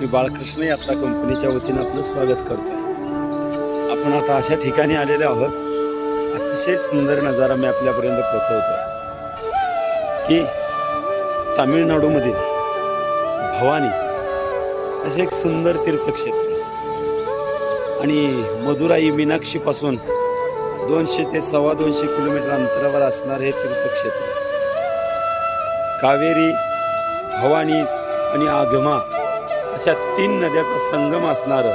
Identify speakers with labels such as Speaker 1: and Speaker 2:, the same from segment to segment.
Speaker 1: मी बाळकृष्ण यात्रा कंपनीच्या वतीनं आपलं स्वागत करतो. आपण आता अशा ठिकाणी आलेले आहोत. अतिशय सुंदर नजारा मी आपल्यापर्यंत पोचवतो की तामिळनाडूमधील भवानी असे एक सुंदर तीर्थक्षेत्र. आणि मदुराई मीनाक्षीपासून दोनशे ते सव्वा दोनशे किलोमीटर अंतरावर असणारे हे तीर्थक्षेत्र. कावेरी भवानी आणि आगमा अशा तीन नद्याचा संगम असणारं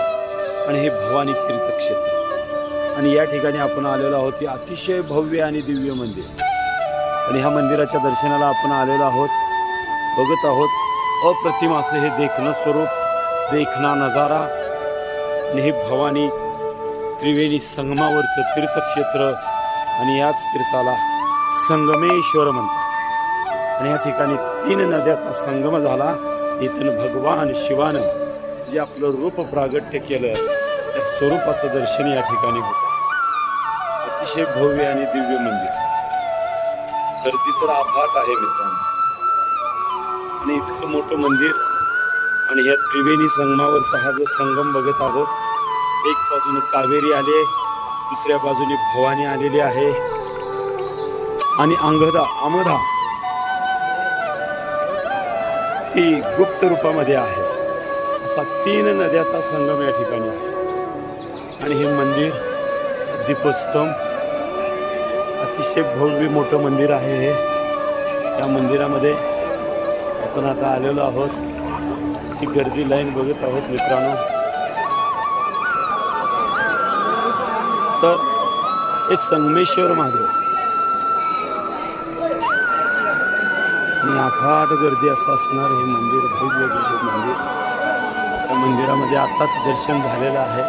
Speaker 1: आणि हे भवानी तीर्थक्षेत्र. आणि या ठिकाणी आपण आलेलो आहोत हे अतिशय भव्य आणि दिव्य मंदिर. आणि ह्या मंदिराच्या दर्शनाला आपण आलेलो आहोत बघत आहोत अप्रतिम असं हे देखणं स्वरूप देखणा नजारा. आणि हे भवानी त्रिवेणी संगमावरचं तीर्थक्षेत्र आणि याच तीर्थाला संगमेश्वर म्हणतात. आणि या ठिकाणी तीन नद्याचा संगम झाला. इथून भगवान शिवानं जे आपलं रूप प्रागट्य केलं त्या स्वरूपाचं दर्शन या ठिकाणी होतं. अतिशय भव्य आणि दिव्य मंदिर. गर्दी तर आभाट आहे मित्रांनो. आणि इतकं मोठं मंदिर आणि या त्रिवेणी संगमावरचा हा जो संगम बघत आहोत एक बाजूने कावेरी आले दुसऱ्या बाजूने भवानी आलेली आहे. आणि अंगदा अमधा ती गुप्त रूपामध्ये आहे. असा तीन नद्याचा संगम या ठिकाणी आहे. आणि हे मंदिर दीपस्तंभ अतिशय भव्य मोठं मंदिर आहे हे. या मंदिरामध्ये आपण आता आलेलो आहोत. ही गर्दी लाईन बघत आहोत मित्रांनो. तर हे संगमेश्वर महादेव. आणि अफाट गर्दी असं असणार हे मंदिर भव्य गर्दी मंदिर. त्या मंदिरामध्ये आत्ताच दर्शन झालेलं आहे.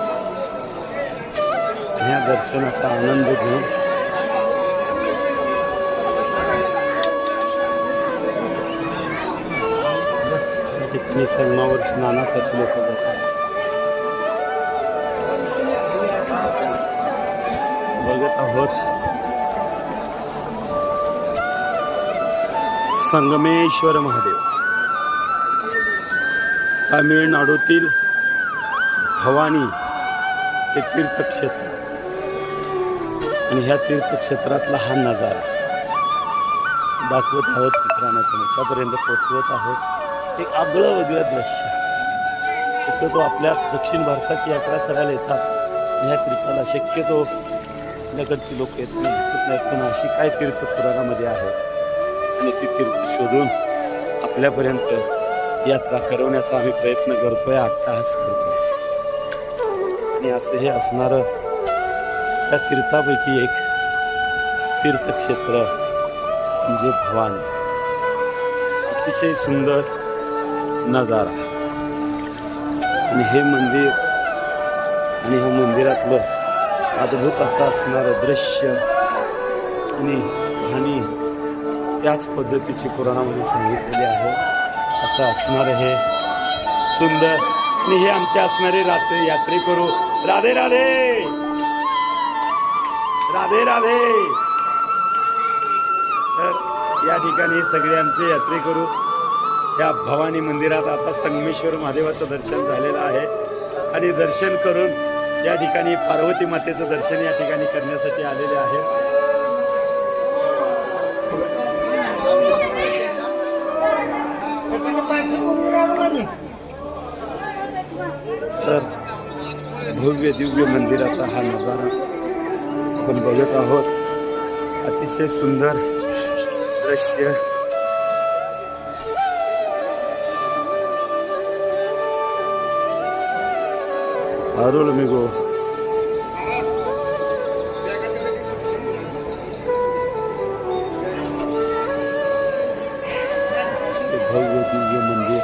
Speaker 1: ह्या दर्शनाचा आनंद घेऊन या ठिकाणी संगमावर स्नानासाठी लोक जातात. बघत आहोत. संगमेश्वर महादेव. तामिळनाडूतील भवानी हे तीर्थक्षेत्र. आणि ह्या तीर्थक्षेत्रातला हा नजारा. दाखवत आहोत मित्रांनो तुमच्यापर्यंत पोचवत आहोत एक आगळं वेगळं दृश्य. शक्यतो आपल्या दक्षिण भारताची यात्रा करायला येतात. ह्या तीर्थाला शक्यतो आपल्याकडची लोक येत नाही दिसत नाहीत. पण अशी काय तीर्थ पुराणामध्ये आहेत आणि ती तीर्थ शोधून आपल्यापर्यंत यात्रा करवण्याचा आम्ही प्रयत्न करतोय अट्टहास करतोय. आणि असं हे असणारं त्या तीर्थापैकी एक तीर्थक्षेत्र म्हणजे भवानी. अतिशय सुंदर नजारा. आणि हे मंदिर आणि ह्या मंदिरातलं अद्भुत असं असणारं दृश्य आणि आणि त्याच पद्धतीची पुराणामध्ये सांगितलेली आहे. असं असणारं हे सुंदर. आणि हे आमचे असणारे रात्री यात्रे करू. राधे राधे! राधे राधे! तर या ठिकाणी सगळे आमचे यात्रे करू. या भवानी मंदिरात आता संगमेश्वर महादेवाचं दर्शन झालेलं आहे. आणि दर्शन करून या ठिकाणी पार्वती मातेचं दर्शन या ठिकाणी करण्यासाठी आलेले आहे. तर भव्य दिव्य मंदिराचा हा नजारा आपण बघत आहोत. अतिशय सुंदर दृश्य. अरुल मिगो. भव्य दिव्य मंदिर.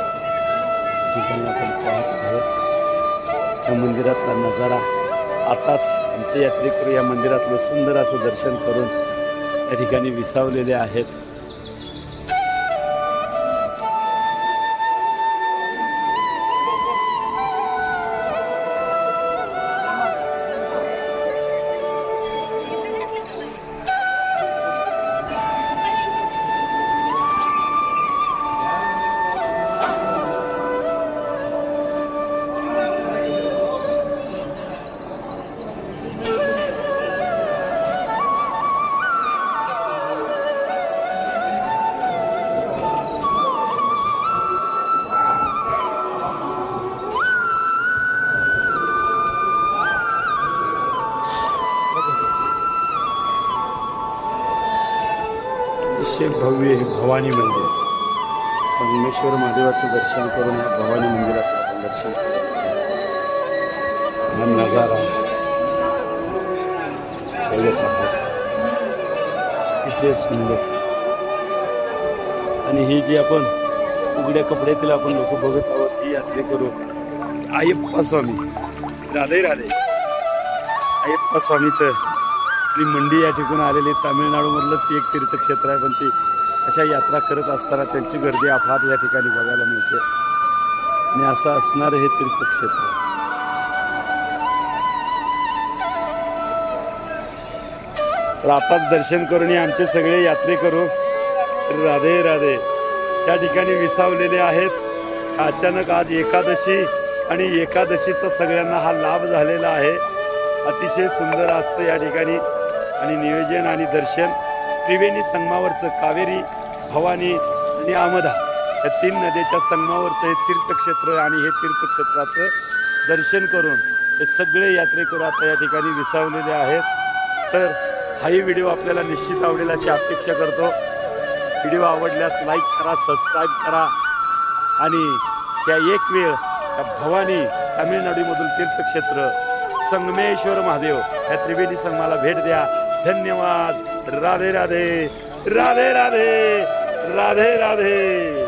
Speaker 1: ठिकाणी आपण पाहत आहोत. या मंदिरातला नजारा आताच आमचे यात्रेकरू या मंदिरातलं सुंदर असं दर्शन करून या ठिकाणी विसावलेले आहेत. अतिशय भव्य हे भवानी मंदिर. संगमेश्वर महादेवाचं दर्शन करून या भवानी मंदिरात आपण दर्शन हा नजारा. अतिशय सुंदर. आणि ही जी आपण उघड्या कपड्यातील आपण लोक बघत आहोत ही यात्रे करू. अय्यप्पा स्वामी. राधे राधे. अय्यप्पा स्वामीचं आपली मंडी या ठिकाणी आलेली तामिळनाडूमधलं ते एक तीर्थक्षेत्र आहे पण ती अशा यात्रा करत असताना त्यांची गर्दी अफाट या ठिकाणी बघायला मिळते. आणि असं असणारं हे तीर्थक्षेत्र. तर आताच दर्शन करून आमचे सगळे यात्रे करू. राधे राधे. त्या ठिकाणी विसावलेले आहेत. अचानक आज एकादशी आणि एकादशीचा सगळ्यांना हा लाभ झालेला आहे. अतिशय सुंदर आजचं या ठिकाणी आणि नियोजन आणि दर्शन. त्रिवेणी संगमावरचं कावेरी भवानी आणि आमदा या तीन नद्याच्या संगमावरचं हे तीर्थक्षेत्र आणि हे तीर्थक्षेत्राचं दर्शन करून हे सगळे यात्रेकरू आता या ठिकाणी विसावलेले आहेत. तर हाही व्हिडिओ आपल्याला निश्चित आवडेल अशी अपेक्षा करतो. व्हिडिओ आवडल्यास लाईक करा सबस्क्राईब करा आणि त्या एक वेळ त्या भवानी तामिळनाडूमधून तीर्थक्षेत्र संगमेश्वर महादेव या त्रिवेणी संगमाला भेट द्या. धन्यवाद. राधे राधे. राधे राधे. राधे राधे.